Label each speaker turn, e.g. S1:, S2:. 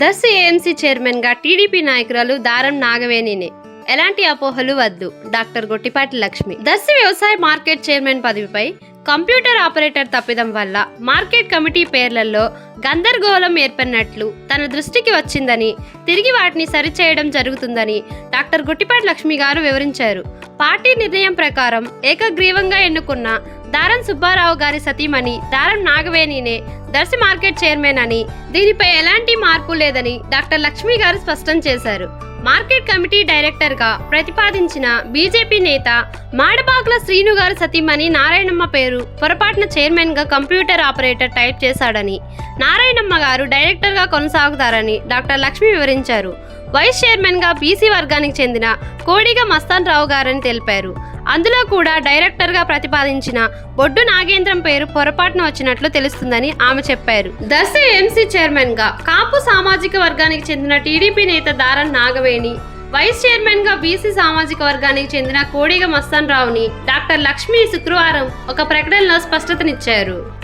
S1: దస్ AMC చైర్మన్గా TDP నాయకురాలు దారం నాగవేణినే. ఎలాంటి అపోహలు వద్దు డాక్టర్ గొట్టిపాటి లక్ష్మి. దర్శి వ్యవసాయ మార్కెట్ చైర్మన్ పదవిపై కంప్యూటర్ ఆపరేటర్ తప్పిదం వల్ల మార్కెట్ కమిటీ పేర్లలో గందరగోళం ఏర్పడినట్లు తన దృష్టికి వచ్చిందని తిరిగి వాటిని సరిచేయడం జరుగుతుందని డాక్టర్ గుట్టిపాటి లక్ష్మి గారు వివరించారు. పార్టీ నిర్ణయం ప్రకారం ఏకగ్రీవంగా ఎన్నుకున్న దారం సుబ్బారావు గారి సతీమణి దారం నాగవేణినే దర్శి మార్కెట్ చైర్మన్ అని. దీనిపై ఎలాంటి మార్పు లేదని డాక్టర్ లక్ష్మి గారు స్పష్టం చేశారు. మార్కెట్ కమిటీ డైరెక్టర్గా ప్రతిపాదించిన బీజేపీ నేత మాడబాకుల శ్రీను గారు సతీమణి నారాయణమ్మ పేరు పొరపాటున చైర్మన్గా కంప్యూటర్ ఆపరేటర్ టైప్ చేశాడని నారాయణమ్మ గారు డైరెక్టర్గా కొనసాగుతారని డాక్టర్ లక్ష్మి వివరించారు. వైస్ చైర్మన్గా బీసీ వర్గానికి చెందిన కోడిగ మస్తాన్ రావు గారని తెలిపారు. అందులో కూడా డైరెక్టర్గా ప్రతిపాదించిన బొడ్డు నాగేంద్రం పేరు పొరపాటున వచ్చినట్లు తెలుస్తుందని ఆమె చెప్పారు. దశ ఎంసీ చైర్మన్గా కాపు సామాజిక వర్గానికి చెందిన టీడీపీ నేత దారం నాగవేణి వైస్ చైర్మన్గా బీసీ సామాజిక వర్గానికి చెందిన కోడిగ మస్తాన్ రావుని డాక్టర్ లక్ష్మి శుక్రవారం ఒక ప్రకటనలో స్పష్టతనిచ్చారు.